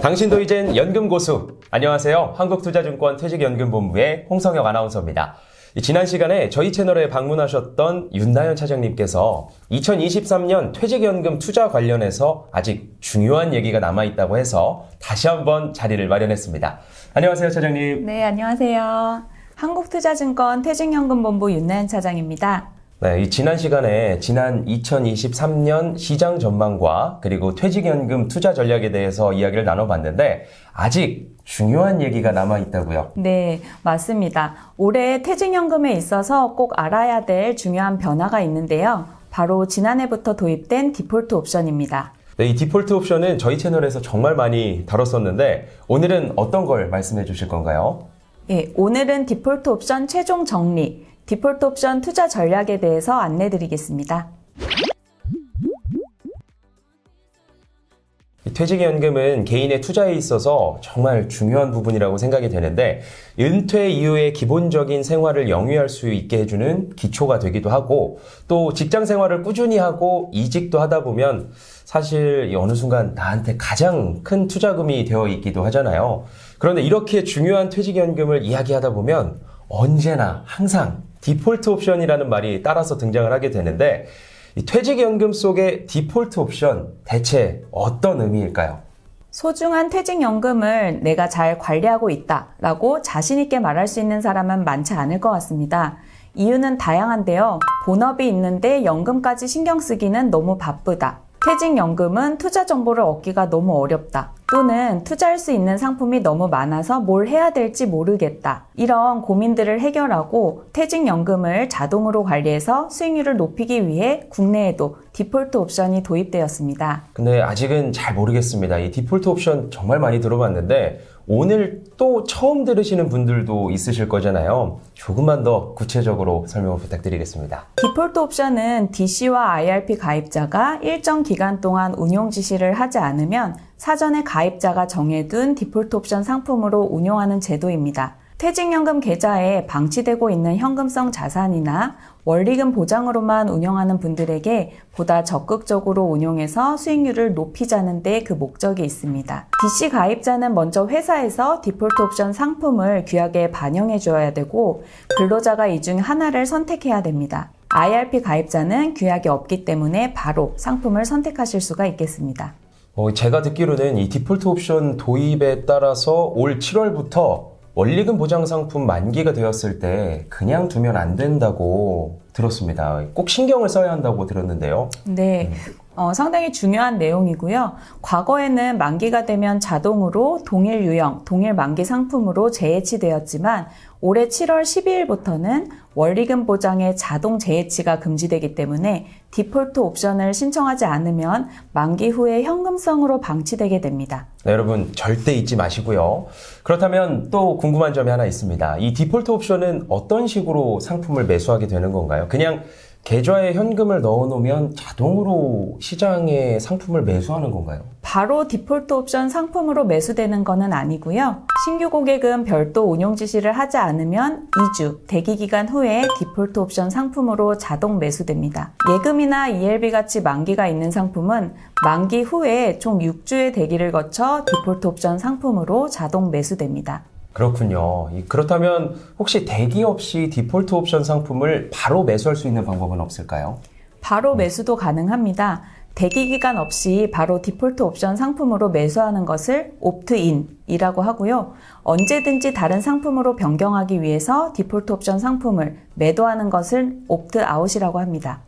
당신도 이젠 연금 고수. 안녕하세요. 한국투자증권 퇴직연금본부의 홍성혁 아나운서입니다. 이 지난 시간에 저희 채널에 방문하셨던 윤나연 차장님께서 2023년 퇴직연금 투자 관련해서 아직 중요한 얘기가 남아있다고 해서 다시 한번 자리를 마련했습니다. 안녕하세요, 차장님. 네, 안녕하세요. 한국투자증권 퇴직연금본부 윤나연 차장입니다. 네, 이 지난 시간에 지난 2023년 시장 전망과 그리고 퇴직연금 투자 전략에 대해서 이야기를 나눠봤는데 아직 중요한 얘기가 남아 있다고요. 네, 맞습니다. 올해 퇴직연금에 있어서 꼭 알아야 될 중요한 변화가 있는데요. 바로 지난해부터 도입된 디폴트 옵션입니다. 네, 이 디폴트 옵션은 저희 채널에서 정말 많이 다뤘었는데 오늘은 어떤 걸 말씀해 주실 건가요? 예, 오늘은 디폴트 옵션 최종 정리, 디폴트 옵션 투자 전략에 대해서 안내 드리겠습니다. 이 퇴직연금은 개인의 투자에 있어서 정말 중요한 부분이라고 생각이 되는데 은퇴 이후의 기본적인 생활을 영위할 수 있게 해주는 기초가 되기도 하고 또 직장 생활을 꾸준히 하고 이직도 하다 보면 사실 어느 순간 나한테 가장 큰 투자금이 되어 있기도 하잖아요. 그런데 이렇게 중요한 퇴직연금을 이야기하다 보면 언제나 항상 디폴트 옵션이라는 말이 따라서 등장을 하게 되는데 이 퇴직연금 속의 디폴트 옵션 대체 어떤 의미일까요? 소중한 퇴직연금을 내가 잘 관리하고 있다 라고 자신있게 말할 수 있는 사람은 많지 않을 것 같습니다. 이유는 다양한데요. 본업이 있는데 연금까지 신경 쓰기는 너무 바쁘다. 퇴직연금은 투자 정보를 얻기가 너무 어렵다. 또는 투자할 수 있는 상품이 너무 많아서 뭘 해야 될지 모르겠다. 이런 고민들을 해결하고 퇴직연금을 자동으로 관리해서 수익률을 높이기 위해 국내에도 디폴트 옵션이 도입되었습니다. 근데 아직은 잘 모르겠습니다. 이 디폴트 옵션 정말 많이 들어봤는데 오늘 또 처음 들으시는 분들도 있으실 거잖아요. 조금만 더 구체적으로 설명을 부탁드리겠습니다. 디폴트 옵션은 DC와 IRP 가입자가 일정 기간 동안 운용 지시를 하지 않으면 사전에 가입자가 정해둔 디폴트 옵션 상품으로 운용하는 제도입니다. 퇴직연금 계좌에 방치되고 있는 현금성 자산이나 원리금 보장으로만 운영하는 분들에게 보다 적극적으로 운용해서 수익률을 높이자는 데 그 목적이 있습니다. DC 가입자는 먼저 회사에서 디폴트 옵션 상품을 규약에 반영해 주어야 되고 근로자가 이 중 하나를 선택해야 됩니다. IRP 가입자는 규약이 없기 때문에 바로 상품을 선택하실 수가 있겠습니다. 어, 제가 듣기로는 이 디폴트 옵션 도입에 따라서 올 7월부터 원리금 보장 상품 만기가 되었을 때 그냥 두면 안 된다고 들었습니다. 꼭 신경을 써야 한다고 들었는데요. 네. 어, 상당히 중요한 내용이고요. 과거에는 만기가 되면 자동으로 동일 유형, 동일 만기 상품으로 재해치되었지만 올해 7월 12일부터는 원리금 보장의 자동 재해치가 금지되기 때문에 디폴트 옵션을 신청하지 않으면 만기 후에 현금성으로 방치되게 됩니다. 네, 여러분 절대 잊지 마시고요. 그렇다면 또 궁금한 점이 하나 있습니다. 이 디폴트 옵션은 어떤 식으로 상품을 매수하게 되는 건가요? 그냥 계좌에 현금을 넣어놓으면 자동으로 시장에 상품을 매수하는 건가요? 바로 디폴트 옵션 상품으로 매수되는 것은 아니고요. 신규 고객은 별도 운용 지시를 하지 않으면 2주 대기 기간 후에 디폴트 옵션 상품으로 자동 매수됩니다. 예금이나 ELB 같이 만기가 있는 상품은 만기 후에 총 6주의 대기를 거쳐 디폴트 옵션 상품으로 자동 매수됩니다. 그렇군요. 이- 그렇다면 혹시 대기 없이 디폴트 옵션 상품을 바로 매수할 수 있는 방법은 없을까요? 바로 매수도 가능합니다. 대기 기간 없이 바로 디폴트 옵션 상품으로 매수하는 것을 옵트인이라고 하고요. 언제든지 다른 상품으로 변경하기 위해서 디폴트 옵션 상품을 매도하는 것을 옵트아웃이라고 합니다.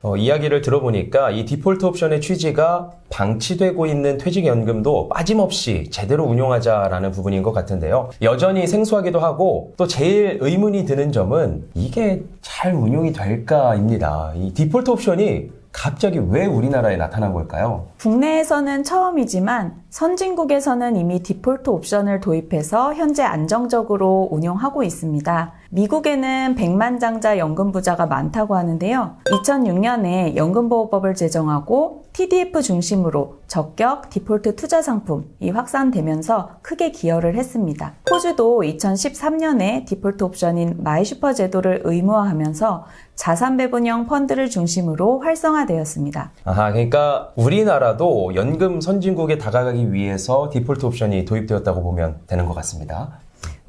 어, 이야기를 들어보니까 이 디폴트 옵션의 취지가 방치되고 있는 퇴직연금도 빠짐없이 제대로 운용하자라는 부분인 것 같은데요. 여전히 생소하기도 하고 또 제일 의문이 드는 점은 이게 잘 운용이 될까입니다. 이 디폴트 옵션이 갑자기 왜 우리나라에 나타난 걸까요? 국내에서는 처음이지만 선진국에서는 이미 디폴트 옵션을 도입해서 현재 안정적으로 운용하고 있습니다. 미국에는 백만장자 연금 부자가 많다고 하는데요. 2006년에 연금보호법을 제정하고 TDF 중심으로 적격 디폴트 투자 상품이 확산되면서 크게 기여를 했습니다. 호주도 2013년에 디폴트 옵션인 마이슈퍼 제도를 의무화하면서 자산 배분형 펀드를 중심으로 활성화되었습니다. 아하, 그러니까 우리나라도 연금 선진국에 다가가기 위해서 디폴트 옵션이 도입되었다고 보면 되는 것 같습니다.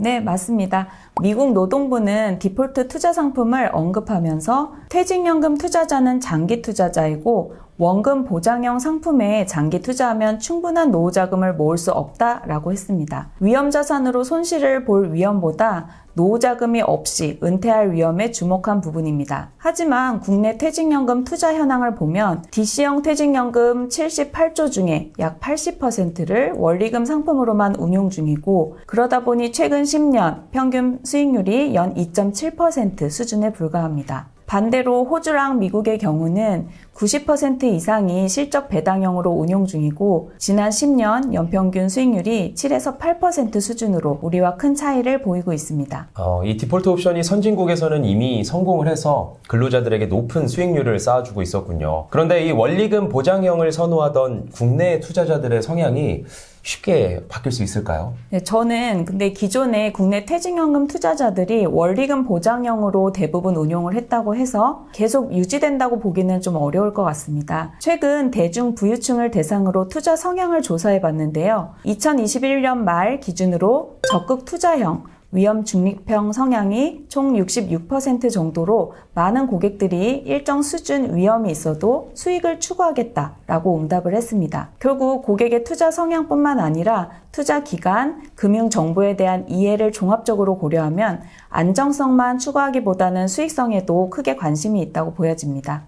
네, 맞습니다. 미국 노동부는 디폴트 투자 상품을 언급하면서 퇴직연금 투자자는 장기 투자자이고 원금 보장형 상품에 장기 투자하면 충분한 노후 자금을 모을 수 없다라고 했습니다. 위험 자산으로 손실을 볼 위험보다 노후 자금이 없이 은퇴할 위험에 주목한 부분입니다. 하지만 국내 퇴직연금 투자 현황을 보면 DC형 퇴직연금 78조 중에 약 80%를 원리금 상품으로만 운용 중이고 그러다 보니 최근 10년 평균 수익률이 연 2.7% 수준에 불과합니다. 반대로 호주랑 미국의 경우는 90% 이상이 실적 배당형으로 운용 중이고 지난 10년 연평균 수익률이 7에서 8% 수준으로 우리와 큰 차이를 보이고 있습니다. 어, 이 디폴트 옵션이 선진국에서는 이미 성공을 해서 근로자들에게 높은 수익률을 쌓아주고 있었군요. 그런데 이 원리금 보장형을 선호하던 국내 투자자들의 성향이 쉽게 바뀔 수 있을까요? 네, 저는 근데 기존의 국내 퇴직연금 투자자들이 원리금 보장형으로 대부분 운용을 했다고 해서 계속 유지된다고 보기는 좀 어려울 것 같습니다. 최근 대중 부유층을 대상으로 투자 성향을 조사해 봤는데요. 2021년 말 기준으로 적극 투자형, 위험 중립형 성향이 총 66% 정도로 많은 고객들이 일정 수준 위험이 있어도 수익을 추구하겠다라고 응답을 했습니다. 결국 고객의 투자 성향뿐만 아니라 투자 기간, 금융 정보에 대한 이해를 종합적으로 고려하면 안정성만 추구하기보다는 수익성에도 크게 관심이 있다고 보여집니다.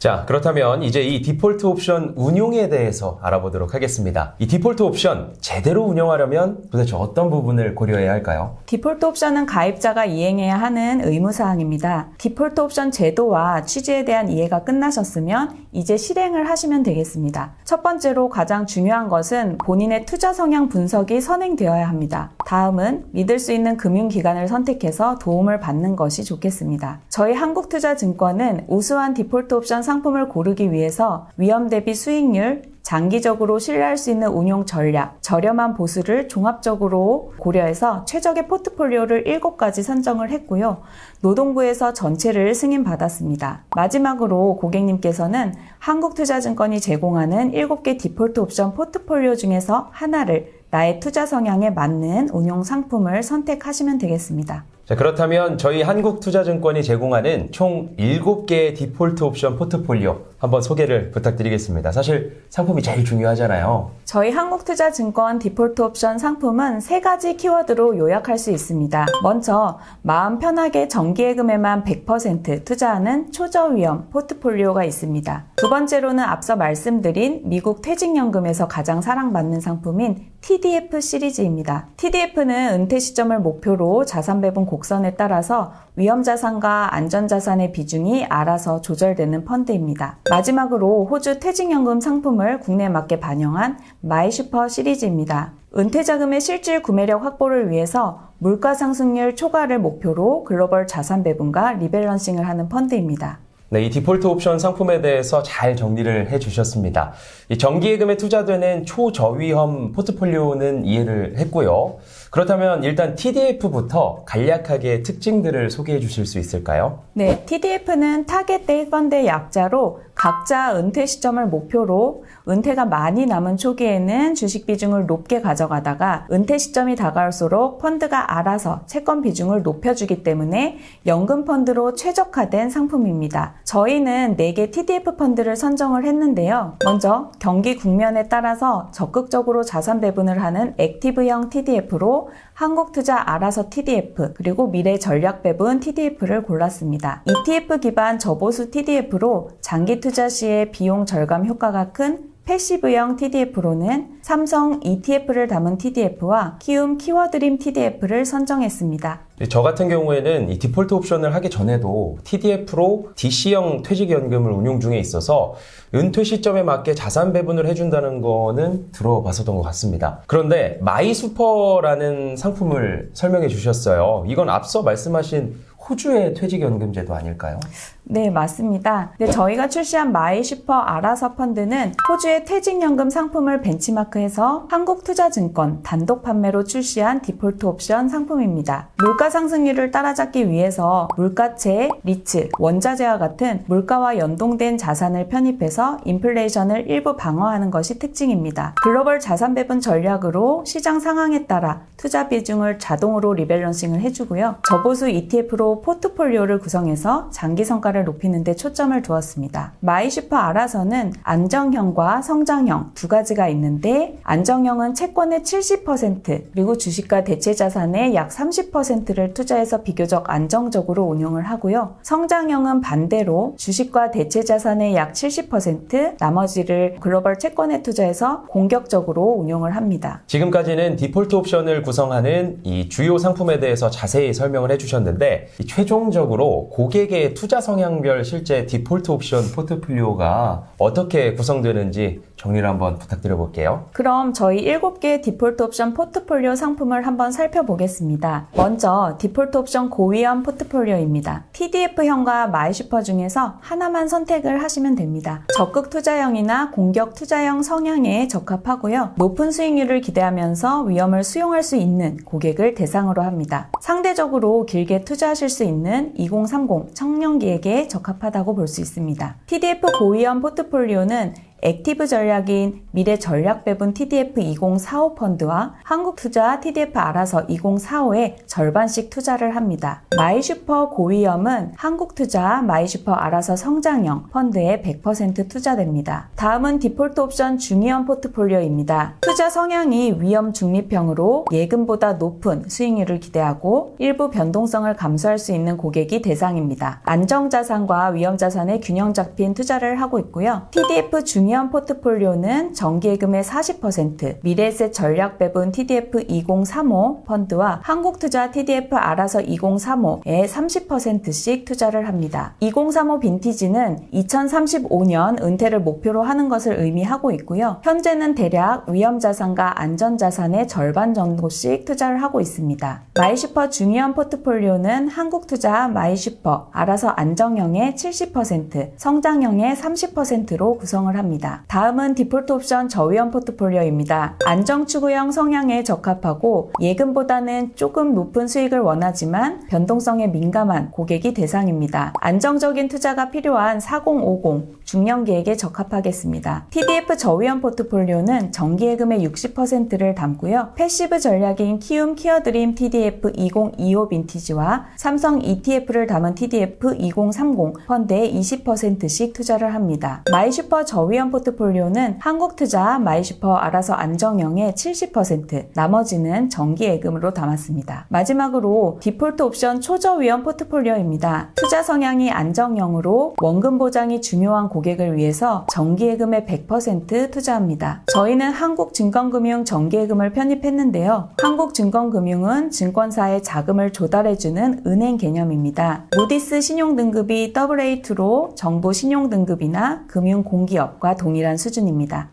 자, 그렇다면 이제 이 디폴트 옵션 운용에 대해서 알아보도록 하겠습니다. 이 디폴트 옵션 제대로 운영하려면 도대체 어떤 부분을 고려해야 할까요? 디폴트 옵션은 가입자가 이행해야 하는 의무사항입니다. 디폴트 옵션 제도와 취지에 대한 이해가 끝나셨으면 이제 실행을 하시면 되겠습니다. 첫 번째로 가장 중요한 것은 본인의 투자 성향 분석이 선행되어야 합니다. 다음은 믿을 수 있는 금융기관을 선택해서 도움을 받는 것이 좋겠습니다. 저희 한국투자증권은 우수한 디폴트 옵션 상품을 고르기 위해서 위험 대비 수익률, 장기적으로 신뢰할 수 있는 운용 전략, 저렴한 보수를 종합적으로 고려해서 최적의 포트폴리오를 7가지 선정을 했고요. 노동부에서 전체를 승인받았습니다. 마지막으로 고객님께서는 한국투자증권이 제공하는 7개 디폴트 옵션 포트폴리오 중에서 하나를 나의 투자 성향에 맞는 운용 상품을 선택하시면 되겠습니다. 자, 그렇다면 저희 한국투자증권이 제공하는 총 7개의 디폴트 옵션 포트폴리오 한번 소개를 부탁드리겠습니다. 사실 상품이 제일 중요하잖아요. 저희 한국투자증권 디폴트 옵션 상품은 세 가지 키워드로 요약할 수 있습니다. 먼저 마음 편하게 정기예금에만 100% 투자하는 초저위험 포트폴리오가 있습니다. 두 번째로는 앞서 말씀드린 미국 퇴직연금에서 가장 사랑받는 상품인 TDF 시리즈입니다. TDF는 은퇴 시점을 목표로 자산 배분 곡선에 따라서 위험 자산과 안전 자산의 비중이 알아서 조절되는 펀드입니다. 마지막으로 호주 퇴직연금 상품을 국내에 맞게 반영한 마이슈퍼 시리즈입니다. 은퇴 자금의 실질 구매력 확보를 위해서 물가 상승률 초과를 목표로 글로벌 자산 배분과 리밸런싱을 하는 펀드입니다. 네, 이 디폴트 옵션 상품에 대해서 잘 정리를 해 주셨습니다. 이 정기예금에 투자되는 초저위험 포트폴리오는 이해를 했고요. 그렇다면 일단 TDF부터 간략하게 특징들을 소개해 주실 수 있을까요? 네, TDF는 타겟 데이 펀드의 약자로 각자 은퇴 시점을 목표로 은퇴가 많이 남은 초기에는 주식 비중을 높게 가져가다가 은퇴 시점이 다가올수록 펀드가 알아서 채권 비중을 높여주기 때문에 연금 펀드로 최적화된 상품입니다. 저희는 4개 TDF 펀드를 선정을 했는데요. 먼저 경기 국면에 따라서 적극적으로 자산 배분을 하는 액티브형 TDF로 한국투자 알아서 TDF 그리고 미래 전략 배분 TDF를 골랐습니다. ETF 기반 저보수 TDF로 장기 투자 시에 비용 절감 효과가 큰 패시브형 TDF로는 삼성 ETF를 담은 TDF와 키움 키워드림 TDF를 선정했습니다. 저 같은 경우에는 이 디폴트 옵션을 하기 전에도 TDF로 DC형 퇴직연금을 운용 중에 있어서 은퇴 시점에 맞게 자산 배분을 해준다는 거는 들어봤었던 것 같습니다. 그런데 마이슈퍼라는 상품을 설명해 주셨어요. 이건 앞서 말씀하신 호주의 퇴직연금제도 아닐까요? 네, 맞습니다. 네, 저희가 출시한 마이슈퍼 아라서 펀드는 호주의 퇴직연금 상품을 벤치마크해서 한국투자증권 단독 판매로 출시한 디폴트 옵션 상품입니다. 물가 상승률을 따라잡기 위해서 물가채, 리츠, 원자재와 같은 물가와 연동된 자산을 편입해서 인플레이션을 일부 방어하는 것이 특징입니다. 글로벌 자산 배분 전략으로 시장 상황에 따라 투자 비중을 자동으로 리밸런싱을 해주고요. 저보수 ETF로 포트폴리오를 구성해서 장기 성과를 높이는 데 초점을 두었습니다. 마이슈퍼 알아서는 안정형과 성장형 두 가지가 있는데 안정형은 채권의 70% 그리고 주식과 대체 자산의 약 30%를 투자해서 비교적 안정적으로 운용을 하고요. 성장형은 반대로 주식과 대체 자산의 약 70% 나머지를 글로벌 채권에 투자해서 공격적으로 운용을 합니다. 지금까지는 디폴트 옵션을 구성하는 이 주요 상품에 대해서 자세히 설명을 해주셨는데 이 최종적으로 고객의 투자 성향별 실제 디폴트 옵션 포트폴리오가 어떻게 구성되는지 정리를 한번 부탁드려 볼게요. 그럼 저희 7개 디폴트 옵션 포트폴리오 상품을 한번 살펴보겠습니다. 먼저 디폴트 옵션 고위험 포트폴리오입니다. TDF형과 마이슈퍼 중에서 하나만 선택을 하시면 됩니다. 적극 투자형이나 공격 투자형 성향에 적합하고요. 높은 수익률을 기대하면서 위험을 수용할 수 있는 고객을 대상으로 합니다. 상대적으로 길게 투자하실 수 있는 2030 청년기에게 적합하다고 볼 수 있습니다. TDF 고위험 포트폴리오는 액티브 전략인 미래 전략 배분 TDF 2045 펀드와 한국투자 TDF 알아서 2045에 절반씩 투자를 합니다. 마이슈퍼 고위험은 한국투자 마이슈퍼 알아서 성장형 펀드에 100% 투자됩니다. 다음은 디폴트 옵션 중위험 포트폴리오입니다. 투자 성향이 위험 중립형으로 예금보다 높은 수익률을 기대하고 일부 변동성을 감수할 수 있는 고객이 대상입니다. 안정자산과 위험자산의 균형 잡힌 투자를 하고 있고요. TDF 중위 험 포트폴리오는 정기예금의 40%, 미래에셋 전략 배분 TDF 2035 펀드와 한국투자 TDF 알아서 2035에 30%씩 투자를 합니다. 2035 빈티지는 2035년 은퇴를 목표로 하는 것을 의미하고 있고요. 현재는 대략 위험자산과 안전자산의 절반 정도씩 투자를 하고 있습니다. 마이슈퍼 중위험 포트폴리오는 한국투자 마이슈퍼 알아서 안정형의 70%, 성장형의 30%로 구성을 합니다. 다음은 디폴트 옵션 저위험 포트폴리오입니다. 안정 추구형 성향에 적합하고 예금보다는 조금 높은 수익을 원하지만 변동성에 민감한 고객이 대상입니다. 안정적인 투자가 필요한 4050 중년기에게 적합하겠습니다. TDF 저위험 포트폴리오는 정기예금의 60%를 담고요. 패시브 전략인 키움 키어드림 TDF 2025 빈티지와 삼성 ETF를 담은 TDF 2030 펀드에 20%씩 투자를 합니다. 마이슈퍼 저위험 포트폴리오는 한국투자 마이슈퍼 알아서 안정형의 70%, 나머지는 정기예금으로 담았습니다. 마지막으로 디폴트 옵션 초저 위험 포트폴리오입니다. 투자 성향이 안정형으로 원금 보장이 중요한 고객을 위해서 정기예금의 100% 투자합니다. 저희는 한국증권금융 정기예금을 편입했는데요. 한국증권금융은 증권사에 자금을 조달해주는 은행 개념입니다. 무디스 신용등급이 AA2로 정부 신용등급이나 금융공기업과 동일한 수준입니다.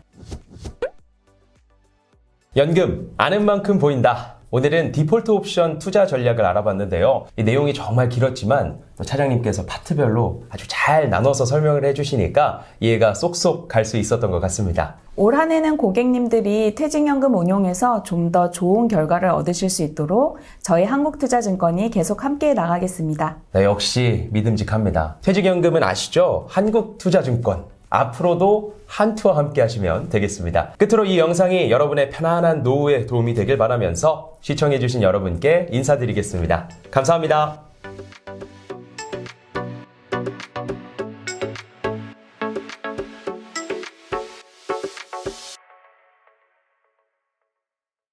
연금 아는 만큼 보인다. 오늘은 디폴트 옵션 투자 전략을 알아봤는데요. 이 내용이 정말 길었지만 또 차장님께서 파트별로 아주 잘 나눠서 설명을 해주시니까 이해가 쏙쏙 갈 수 있었던 것 같습니다. 올 한 해는 고객님들이 퇴직연금 운용에서 좀 더 좋은 결과를 얻으실 수 있도록 저희 한국투자증권이 계속 함께 나가겠습니다. 네, 역시 믿음직합니다. 퇴직연금은 아시죠? 한국투자증권. 앞으로도 한투와 함께 하시면 되겠습니다. 끝으로 이 영상이 여러분의 편안한 노후에 도움이 되길 바라면서 시청해주신 여러분께 인사드리겠습니다. 감사합니다.